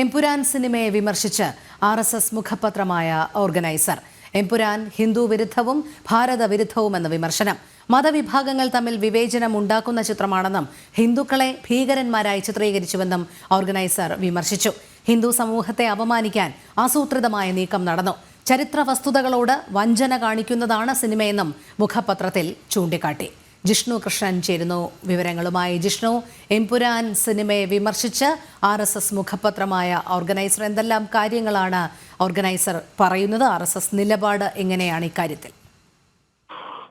എംപുരാൻ സിനിമയെ വിമർശിച്ച് R S S മുഖപത്രമായ ഓർഗനൈസർ. എംപുരാൻ ഹിന്ദു വിരുദ്ധവും ഭാരത വിരുദ്ധവുമെന്ന വിമർശനം. മതവിഭാഗങ്ങൾ തമ്മിൽ വിവേചനം ഉണ്ടാക്കുന്ന ചിത്രമാണെന്നും ഹിന്ദുക്കളെ ഭീകരന്മാരായി ചിത്രീകരിച്ചുവെന്നും ഓർഗനൈസർ വിമർശിച്ചു. ഹിന്ദു സമൂഹത്തെ അപമാനിക്കാൻ ആസൂത്രിതമായ നീക്കം നടന്നു. ചരിത്ര വസ്തുതകളോട് വഞ്ചന കാണിക്കുന്നതാണ് സിനിമയെന്നും മുഖപത്രത്തിൽ ചൂണ്ടിക്കാട്ടി. ജിഷ്ണു കൃഷ്ണൻ ചേരുന്നു വിവരങ്ങളുമായി ജിഷ്ണു. എംപുരാൻ സിനിമയെ വിമർശിച്ച് ആർ എസ് എസ് മുഖപത്രമായ ഓർഗനൈസർ എന്തെല്ലാം കാര്യങ്ങളാണ് ഓർഗനൈസർ പറയുന്നത്? ആർ എസ് എസ് നിലപാട് എങ്ങനെയാണ് ഇക്കാര്യത്തിൽ?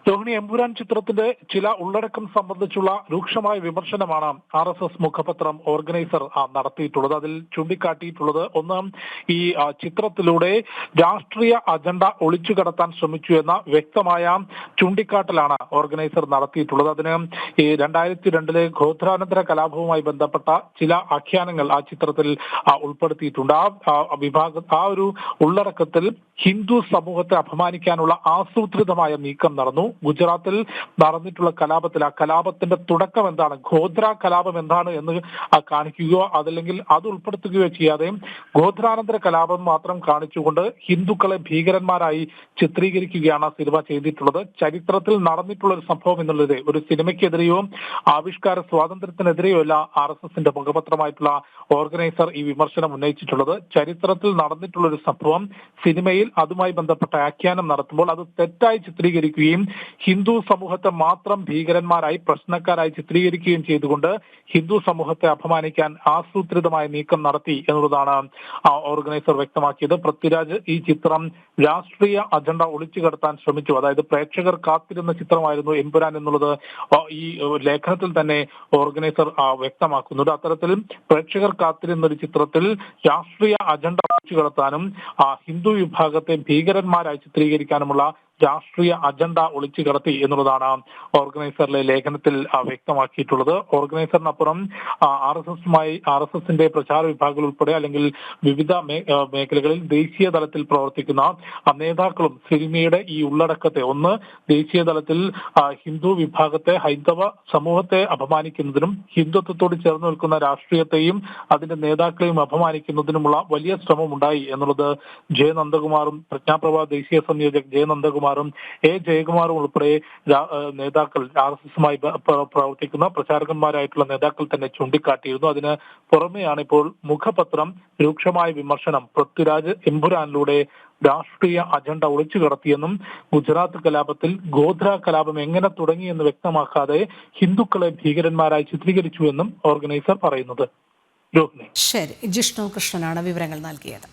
രോഹിണി എമ്പുരാൻ ചിത്രത്തിന്റെ ചില ഉള്ളടക്കം സംബന്ധിച്ചുള്ള രൂക്ഷമായ വിമർശനമാണ് ആർ എസ് എസ് മുഖപത്രം ഓർഗനൈസർ നടത്തിയിട്ടുള്ളത്. അതിൽ ചൂണ്ടിക്കാട്ടിയിട്ടുള്ളത് ഒന്ന് ഈ ചിത്രത്തിലൂടെ രാഷ്ട്രീയ അജണ്ട ഒളിച്ചു കടത്താൻ ശ്രമിച്ചു എന്ന വ്യക്തമായ ചൂണ്ടിക്കാട്ടലാണ് ഓർഗനൈസർ നടത്തിയിട്ടുള്ളത്. അതിന് ഈ രണ്ടായിരത്തി രണ്ടിലെ ഗോത്രാനന്തര കലാപവുമായി ബന്ധപ്പെട്ട ചില ആഖ്യാനങ്ങൾ ആ ചിത്രത്തിൽ ഉൾപ്പെടുത്തിയിട്ടുണ്ട്. ആ വിഭാഗ ആ ഒരു ഉള്ളടക്കത്തിൽ ഹിന്ദു സമൂഹത്തെ അപമാനിക്കാനുള്ള ആസൂത്രിതമായ നീക്കം നടന്നു. ഗുജറാത്തിൽ നടന്നിട്ടുള്ള കലാപത്തിൽ ആ കലാപത്തിന്റെ തുടക്കം എന്താണ്? ഗോത്ര കലാപം എന്താണ് എന്ന് കാണിക്കുകയോ അതല്ലെങ്കിൽ അത് ഉൾപ്പെടുത്തുകയോ ചെയ്യാതെ ഗോത്രാനന്തര കലാപം മാത്രം കാണിച്ചുകൊണ്ട് ഹിന്ദുക്കളെ ഭീകരന്മാരായി ചിത്രീകരിക്കുകയാണ് ആ സിനിമ ചെയ്തിട്ടുള്ളത്. ചരിത്രത്തിൽ നടന്നിട്ടുള്ള ഒരു സംഭവം എന്നുള്ളത്. ഒരു സിനിമയ്ക്കെതിരെയോ ആവിഷ്കാര സ്വാതന്ത്ര്യത്തിനെതിരെയോ അല്ല ആർ എസ് എസിന്റെ മുഖപത്രമായിട്ടുള്ള ഓർഗനൈസർ ഈ വിമർശനം ഉന്നയിച്ചിട്ടുള്ളത്. ചരിത്രത്തിൽ നടന്നിട്ടുള്ള ഒരു സംഭവം സിനിമയിൽ അതുമായി ബന്ധപ്പെട്ട ആഖ്യാനം നടത്തുമ്പോൾ അത് തെറ്റായി ചിത്രീകരിക്കുകയും ഹിന്ദു സമൂഹത്തെ മാത്രം ഭീകരന്മാരായി പ്രശ്നക്കാരായി ചിത്രീകരിക്കുകയും ചെയ്തുകൊണ്ട് ഹിന്ദു സമൂഹത്തെ അപമാനിക്കാൻ ആസൂത്രിതമായ നീക്കം നടത്തി എന്നുള്ളതാണ് ഓർഗനൈസർ വ്യക്തമാക്കിയത്. പൃഥ്വിരാജ് ഈ ചിത്രം രാഷ്ട്രീയ അജണ്ട ഒളിച്ചു കടത്താൻ ശ്രമിച്ചു. അതായത് പ്രേക്ഷകർ കാത്തിരുന്ന ചിത്രമായിരുന്നു എമ്പുരാൻ എന്നുള്ളത്. ഈ ലേഖനത്തിൽ തന്നെ ഓർഗനൈസർ വ്യക്തമാക്കുന്നുണ്ട്. അത്തരത്തിൽ പ്രേക്ഷകർ കാത്തിരുന്ന ഒരു ചിത്രത്തിൽ രാഷ്ട്രീയ അജണ്ട ഒളിച്ചു കടത്താനും ഹിന്ദു വിഭാഗത്തെ ഭീകരന്മാരായി ചിത്രീകരിക്കാനുമുള്ള രാഷ്ട്രീയ അജണ്ട ഒളിച്ചു കടത്തി എന്നുള്ളതാണ് ഓർഗനൈസറിലെ ലേഖനത്തിൽ വ്യക്തമാക്കിയിട്ടുള്ളത്. ഓർഗനൈസറിനപ്പുറം ആർ എസ് എസുമായി ആർ എസ് എസിന്റെ പ്രചാര വിഭാഗങ്ങൾ ഉൾപ്പെടെ അല്ലെങ്കിൽ വിവിധ മേഖലകളിൽ ദേശീയ തലത്തിൽ പ്രവർത്തിക്കുന്ന നേതാക്കളും സിനിമയുടെ ഈ ഉള്ളടക്കത്തെ ഒന്ന് ദേശീയ തലത്തിൽ ഹിന്ദു വിഭാഗത്തെ ഹൈന്ദവ സമൂഹത്തെ അപമാനിക്കുന്നതിനും ഹിന്ദുത്വത്തോട് ചേർന്ന് നിൽക്കുന്ന രാഷ്ട്രീയത്തെയും അതിന്റെ നേതാക്കളെയും അപമാനിക്കുന്നതിനുമുള്ള വലിയ ശ്രമമുണ്ടായി എന്നുള്ളത് ജയ നന്ദകുമാറും പ്രജ്ഞാപ്രഭ ദേശീയ സംയോജക് ജെ. നന്ദകുമാറും എ ജയകുമാറും ഉൾപ്പെടെ നേതാക്കൾ ആർ എസ് എസുമായി പ്രവർത്തിക്കുന്ന പ്രചാരകന്മാരായിട്ടുള്ള നേതാക്കൾ തന്നെ ചൂണ്ടിക്കാട്ടിയിരുന്നു. അതിന് പുറമെയാണ് ഇപ്പോൾ മുഖപത്രം രൂക്ഷമായ വിമർശനം. പൃഥ്വിരാജ് എമ്പുരാനിലൂടെ രാഷ്ട്രീയ അജണ്ട ഒളിച്ചു കടത്തിയെന്നും ഗുജറാത്ത് കലാപത്തിൽ ഗോധ്ര കലാപം എങ്ങനെ തുടങ്ങിയെന്ന് വ്യക്തമാക്കാതെ ഹിന്ദുക്കളെ ഭീകരന്മാരായി ചിത്രീകരിച്ചുവെന്നും ഓർഗനൈസർ പറയുന്നത്. ശരി. ജിഷ്ണു കൃഷ്ണനാണ് വിവരങ്ങൾ നൽകിയത്.